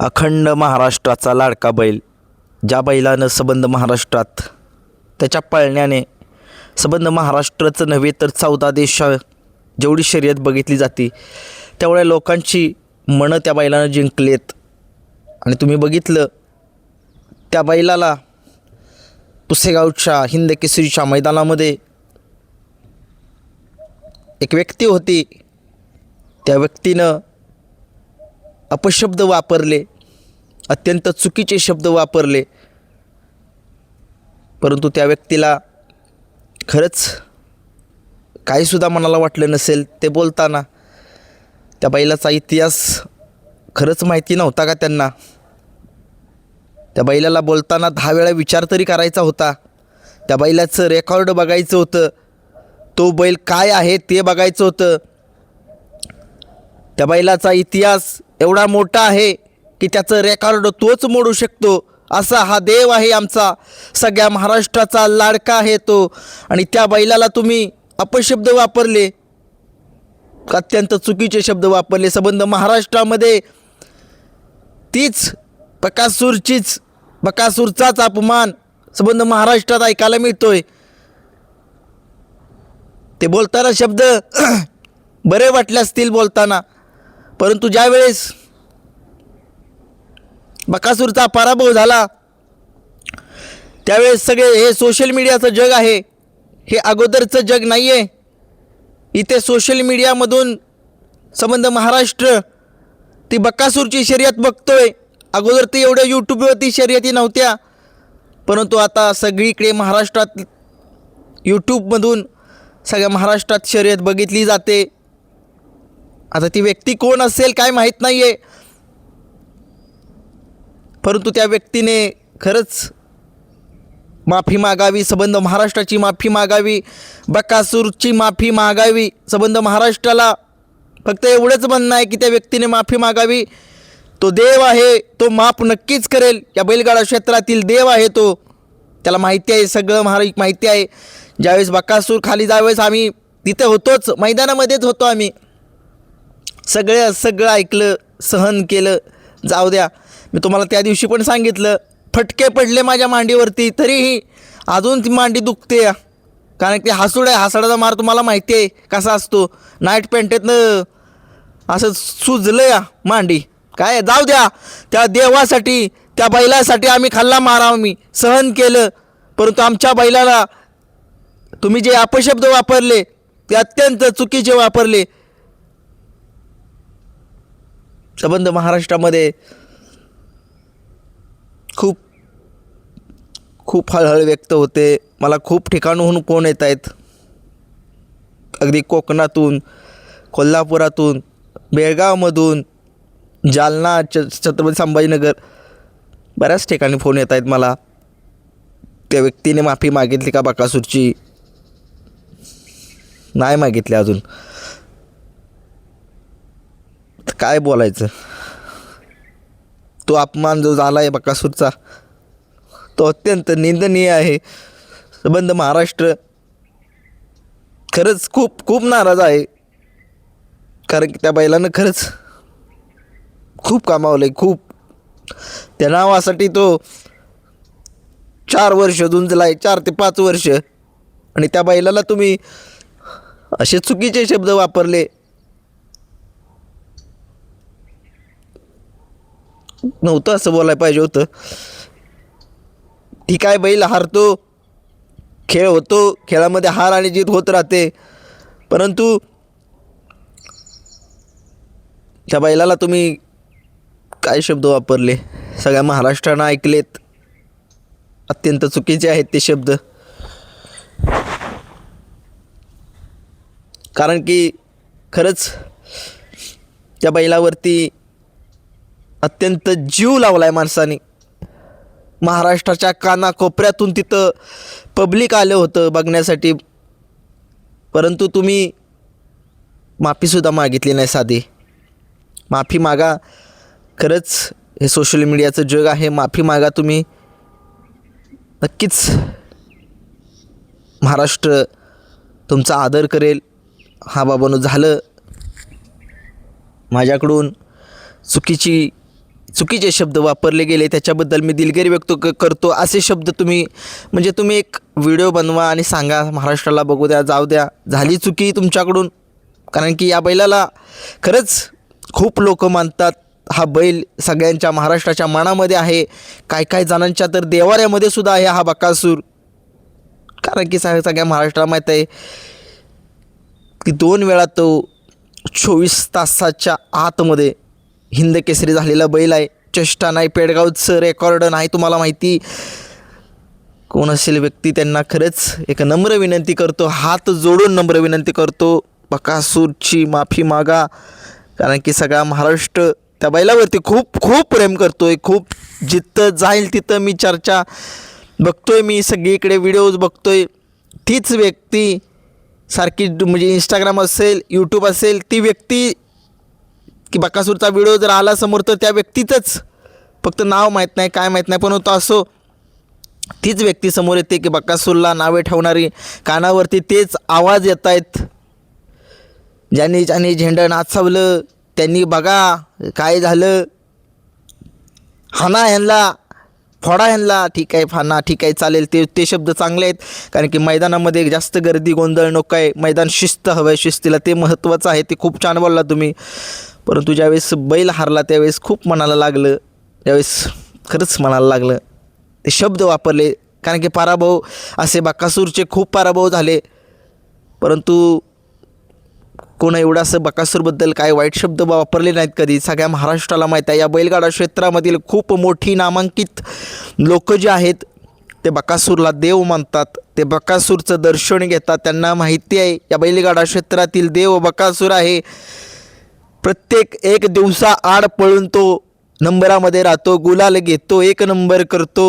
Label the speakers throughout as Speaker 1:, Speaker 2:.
Speaker 1: अखंड महाराष्ट्राचा लाडका बैल ज्या बैलानं सबंध महाराष्ट्रात त्याच्या पळण्याने सबंध महाराष्ट्राचं नव्हे तर चौदा देशा जेवढी शर्यत बघितली जाते तेवढ्या लोकांची मनं त्या बैलानं जिंकलेत. आणि तुम्ही बघितलं त्या बैलाला पुसेगावच्या हिंद केसरीच्या मैदानामध्ये एक व्यक्ती होती. त्या व्यक्तीनं अपशब्द वापरले अत्यंत चुकीचे शब्द वापरले. परंतु त्या व्यक्तीला खरंच काहीसुद्धा मनाला वाटलं नसेल ते बोलताना. त्या बैलाचा इतिहास खरंच माहिती नव्हता का त्यांना? त्या बैलाला बोलताना दहा वेळा विचार तरी करायचा होता. त्या बैलाचं रेकॉर्ड बघायचं होतं. तो बैल काय आहे ते बघायचं होतं. त्या बैलाचा इतिहास एवढा मोठा आहे की त्याचं रेकॉर्ड तोच मोडू शकतो. असा हा देव आहे आमचा. सगळ्या महाराष्ट्राचा लाडका आहे तो. आणि त्या बैलाला तुम्ही अपशब्द वापरले. अत्यंत चुकीचे शब्द वापरले. संबंध महाराष्ट्रामध्ये तीच बकासूरचीच बकासूरचाच अपमान संबंध महाराष्ट्रात ऐकायला मिळतोय. ते बोलताना शब्द बरे वाटले असतील बोलताना. परंतु ज्यावेळेस बकासूरचा पराभव झाला त्यावेळेस सगळे हे सोशल मीडियाचं जग आहे हे अगोदरचं जग नाही आहे इथे सोशल मीडियामधून संबंध महाराष्ट्र ती बकासूरची शर्यत बघतोय. अगोदर ती एवढ्या यूट्यूबवरती शर्यती नव्हत्या. परंतु आता सगळीकडे महाराष्ट्रात यूट्यूबमधून सगळ्या महाराष्ट्रात शर्यत बघितली जाते. आता ती व्यक्ती कोण असेल काय माहीत नाही आहे परंतु त्या व्यक्तीने खरंच माफी मागावी संबंध महाराष्ट्राची माफी मागावी बकासूरची माफी मागावी संबंध महाराष्ट्राला फक्त एवढंच म्हणणं आहे की त्या व्यक्तीने माफी मागावी. तो देव आहे तो माफ नक्कीच करेल. या बैलगाडा क्षेत्रातील देव आहे तो. त्याला माहिती आहे सगळं महारा माहिती आहे. ज्यावेळेस बकासूर खाली ज्यावेळेस आम्ही तिथे होतोच. मैदानामध्येच होतो आम्ही. सगळं सगळं ऐकलं सहन केलं. जाऊ द्या. मी तुम्हाला त्या दिवशी पण सांगितलं फटके पडले माझ्या मांडीवरती तरीही अजून ती मांडी दुखते. या कारण ते हासूड आहे हासाडाचा मार तुम्हाला माहिती आहे कसा असतो. नाईट पॅन्टेतनं असं सुजलं या मांडी. काय जाऊ द्या. त्या देवासाठी त्या बैलासाठी आम्ही खाल्ला मारा आम्ही. सहन केलं. परंतु आमच्या बैलाला तुम्ही जे अपशब्द वापरले ते अत्यंत चुकीचे वापरले. संबंध महाराष्ट्रामध्ये खूप खूप हळहळ व्यक्त होते. मला खूप ठिकाणहून फोन येत आहेत? अगदी कोकणातून कोल्हापुरातून बेळगावमधून जालना च छत्रपती संभाजीनगर बऱ्याच ठिकाणी फोन येत आहेत मला. त्या व्यक्तीने माफी मागितली का बाकासूरची? नाही मागितली अजून. काय बोलायचं? तो अपमान जो झाला आहे बकासूरचा तो अत्यंत निंदनीय आहे. संबंध महाराष्ट्र खरंच खूप खूप नाराज आहे. कारण की त्या बैलानं खरंच खूप कामावलं आहे खूप. त्या नावासाठी तो चार वर्ष झुंजला आहे चार ते पाच वर्ष. आणि त्या बैलाला तुम्ही असे चुकीचे शब्द वापरले. नव्हतं असं बोलायला पाहिजे होतं. ठीक आहे बैल हारतो खेळ होतो खेळामध्ये हार आणि जीत होत राहते. परंतु त्या बैलाला तुम्ही काय शब्द वापरले? सगळ्या महाराष्ट्रानं ऐकलेत. अत्यंत चुकीचे आहेत ते शब्द. कारण की खरंच त्या बैलावरती अत्यंत जीव लावला आहे माणसाने. महाराष्ट्राच्या कानाकोपऱ्यातून तिथं पब्लिक आलं होतं बघण्यासाठी. परंतु तुम्ही माफीसुद्धा मागितली नाही साधी. माफी मागा. खरंच हे सोशल मीडियाचं जग आहे. माफी मागा तुम्ही. नक्कीच महाराष्ट्र तुमचा आदर करेल. हा बाबानू झालं. माझ्याकडून चुकीची चुकीचे शब्द वापरले गेले त्याच्याबद्दल मी दिलगिरी व्यक्त करतो. असे शब्द तुम्ही म्हणजे तुम्ही एक व्हिडिओ बनवा आणि सांगा महाराष्ट्राला बघू द्या जाऊ द्या. झाली चुकी तुमच्याकडून? कारण की या बैलाला खरंच खूप लोक मानतात. हा बैल सगळ्यांच्या महाराष्ट्राच्या मनामध्ये आहे. काय काय जणांच्या तर देवाऱ्यामध्ये सुद्धा आहे हा बकासूर. कारण की सग सगळ्या महाराष्ट्राला माहीत आहे की दोन वेळा तो चोवीस तासाच्या आतमध्ये हिंद केसरी झालेला बैल आहे. चेष्टा नाही पेडगावचं रेकॉर्ड नाही तुम्हाला माहिती. कोण असेल व्यक्ती त्यांना खरंच एक नम्र विनंती करतो. हात जोडून नम्र विनंती करतो. बकासूरची माफी मागा. कारण की सगळा महाराष्ट्र त्या बैलावरती खूप खूप प्रेम करतोय. खूप जिथं जाईल तिथं मी चर्चा बघतोय. मी सगळीकडे व्हिडिओज बघतोय. तीच व्यक्ती सारखी म्हणजे इंस्टाग्राम असेल यूट्यूब असेल ती व्यक्ती की बकासूरचा व्हिडिओ जर आला समोर तर त्या व्यक्तीचंच. फक्त नाव माहीत नाही काय माहीत नाही पण तो असो. तीच व्यक्ती समोर येते की बकासूरला नावे ठेवणारी कानावरती तेच आवाज येत आहेत. ज्यांनी ज्यांनी झेंडा नाचवलं त्यांनी बघा काय झालं. हाना ह्यांना फोडा ह्यांना ठीक आहे फाना ठीक आहे चालेल ते ते शब्द चांगले आहेत. कारण की मैदानामध्ये जास्त गर्दी गोंधळ नको आहे मैदान शिस्त हवं आहे शिस्तीला ते महत्त्वाचं आहे ते खूप छान बोलला तुम्ही. परंतु ज्यावेळेस बैल हारला त्यावेळेस खूप मनाला लागलं. त्यावेळेस खरंच मनाला लागलं. ते शब्द वापरले. कारण की पराभव असे बकासूरचे खूप पराभव झाले. परंतु कोणा एवढं असं बकासूरबद्दल काय वाईट शब्द वापरले नाहीत कधी. सगळ्या महाराष्ट्राला माहीत आहे. या बैलगाडा क्षेत्रामधील खूप मोठी नामांकित लोक जे आहेत ते बकासूरला देव मानतात. ते बकासूरचं दर्शन घेतात. त्यांना माहिती आहे या बैलगाडा क्षेत्रातील देव बकासूर आहे. प्रत्येक एक दिवसा आड पळून तो नंबरामध्ये राहतो गुलाल घेतो एक नंबर करतो.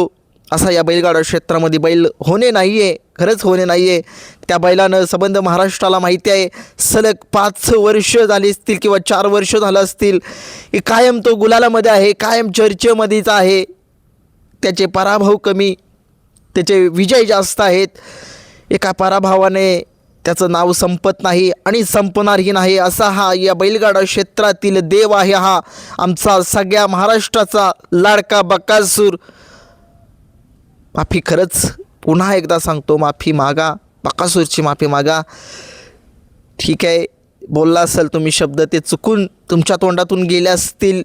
Speaker 1: असा या बैलगाडा क्षेत्रामध्ये बैल होणे नाही आहे खरंच होणे नाही आहे त्या बैलानं संबंध महाराष्ट्राला माहिती आहे. सलग पाच वर्ष झाली असतील किंवा चार वर्ष झालं असतील की कायम तो गुलालामध्ये आहे कायम चर्चेमध्येच आहे. त्याचे पराभव कमी त्याचे विजय जास्त आहेत. एका पराभवाने त्याचं नाव संपत नाही आणि संपणारही नाही. असा हा या बैलगाडा क्षेत्रातील देव आहे हा. आमचा सगळ्या महाराष्ट्राचा लाडका बकासूर. माफी खरंच पुन्हा एकदा सांगतो माफी मागा बकासूरची माफी मागा. ठीक आहे बोलला असेल तुम्ही शब्द ते चुकून तुमच्या तोंडातून गेले असतील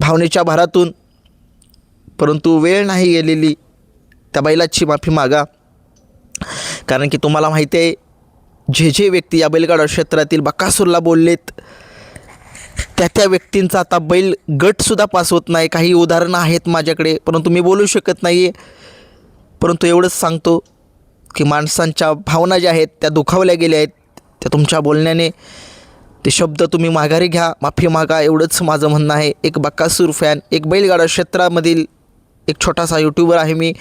Speaker 1: भावनेच्या भरातून. परंतु वेळ नाही गेलेली त्या बैलाची माफी मागा. कारण की तुम्हाला माहिती आहे जे जे व्यक्ती या बैलगाडा क्षेत्रातील बकासूरला बोललेत त्या त्या व्यक्तींचा आता बैल गटसुद्धा पास होत नाही. काही उदाहरणं आहेत माझ्याकडे परंतु मी बोलू शकत नाही आहे परंतु एवढंच सांगतो की माणसांच्या भावना ज्या आहेत त्या दुखावल्या गेल्या आहेत. त्या तुमच्या बोलण्याने ते शब्द तुम्ही माघारी घ्या माफी मागा एवढंच माझं म्हणणं आहे. एक बकासूर फॅन एक बैलगाडा क्षेत्रामधील एक छोटासा यूट्यूबर आहे मी.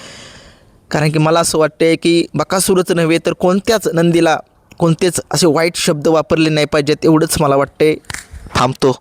Speaker 1: कारण की मला असं वाटतं आहे की बकासूरच नव्हे तर कोणत्याच नंदीला कोणतेच असे वाईट शब्द वापरले नाही पाहिजेत एवढंच मला वाटते थांबतो.